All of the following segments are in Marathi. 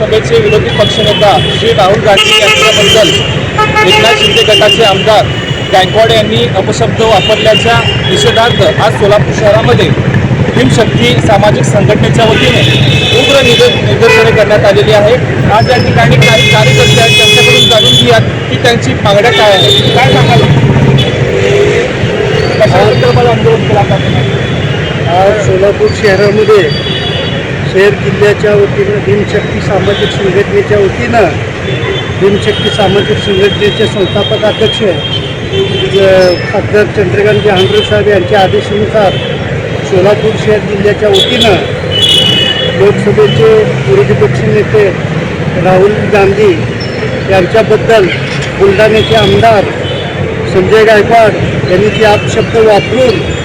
सभेचे विरोधी पक्षनेता श्री राहुल गांधी यांच्याबद्दल एकनाथ शिंदे गटाचे आमदार गायकवाड यांनी अपशब्द वापरल्याच्या निषेधार्थ आज सोलापूर शहरामध्ये भीमशक्ती सामाजिक संघटनेच्या वतीने उग्र निद निदर्शने करण्यात आलेली आहे. आज या ठिकाणी काही कार्यकर्ते आहेत त्यांच्याकडून जाणून घेऊयात की त्यांची मागण्या काय आहे काय सांगाल? कशाबद्दल मला आंदोलन केला आज सोलापूर शहरामध्ये शहर जिल्ह्याच्या वतीनं भीमशक्ती सामाजिक संघटनेच्या वतीनं भीमशक्ती सामाजिक संघटनेचे संस्थापक अध्यक्ष खासदार चंद्रकांत जहांगीर साहेब यांच्या आदेशानुसार सोलापूर शहर जिल्ह्याच्या वतीनं लोकसभेचे विरोधी पक्षनेते राहुल गांधी यांच्याबद्दल बुलढाण्याचे आमदार संजय गायकवाड यांनी जे अपशब्द वापरून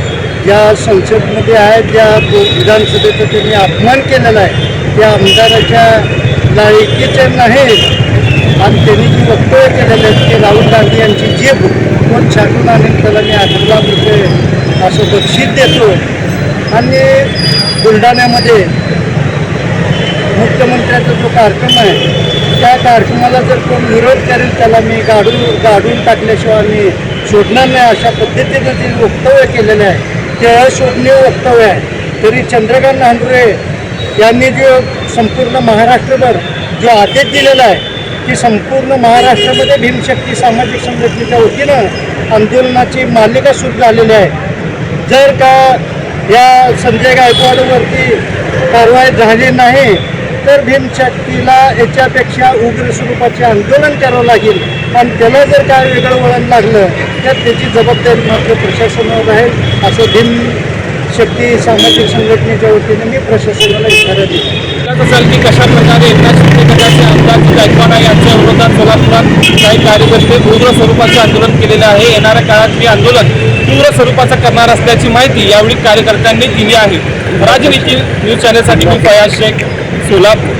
ज्या संसदमध्ये आहेत ज्या विधानसभेचं त्यांनी अपमान केलेला आहे त्या आमदाराच्या लायकीचे नाहीत आणि त्यांनी जी वक्तव्य केलेले आहेत की राहुल गांधी यांची जीभ कोण छाटून आणेल त्याला मी आठ लाख रुपये असं बक्षीस देतो आणि बुलढाण्यामध्ये मुख्यमंत्र्याचा जो कार्यक्रम आहे त्या कार्यक्रमाला जर कोण विरोध करेल त्याला मी गाडून गाडून टाकल्याशिवाय मी सोडणार नाही अशा पद्धतीनं जे वक्तव्य केलेलं आहे ते वक्तव्य आहे. तरी चंद्रकांत नांदुरे यांनी जो संपूर्ण महाराष्ट्रभर जो आदेश दिलेला आहे की संपूर्ण महाराष्ट्रामध्ये भीमशक्ती सामाजिक संघटनेच्या वतीनं आंदोलनाची मालिका सुरू झालेली आहे. जर का या संजय गायकवाडवरती कारवाई झाली नाही तर भीमशक्तीला याच्यापेक्षा उग्र स्वरूपाचे आंदोलन करावं लागेल. आणि त्याला जर काय वेगळं वळण लागलं तर त्याची जबाबदारी मात्र प्रशासनावर राहील असं भीमशक्ती सामाजिक संघटनेच्या वतीने मी प्रशासनाला इशारा दिला सांगत असाल की कशा प्रकारे एकनाथ शिंदे गटाचे आमदार गायकवाडा यांच्या विरोधात सोलापुरात काही कार्यकर्ते उग्र स्वरूपाचं आंदोलन केलेलं आहे. येणाऱ्या काळात हे आंदोलन तीव्र स्वरूपाचं करणार असल्याची माहिती यावेळी कार्यकर्त्यांनी दिली आहे. राजनीती न्यूज चॅनलसाठी मी फयाज शेख. सोलापूर.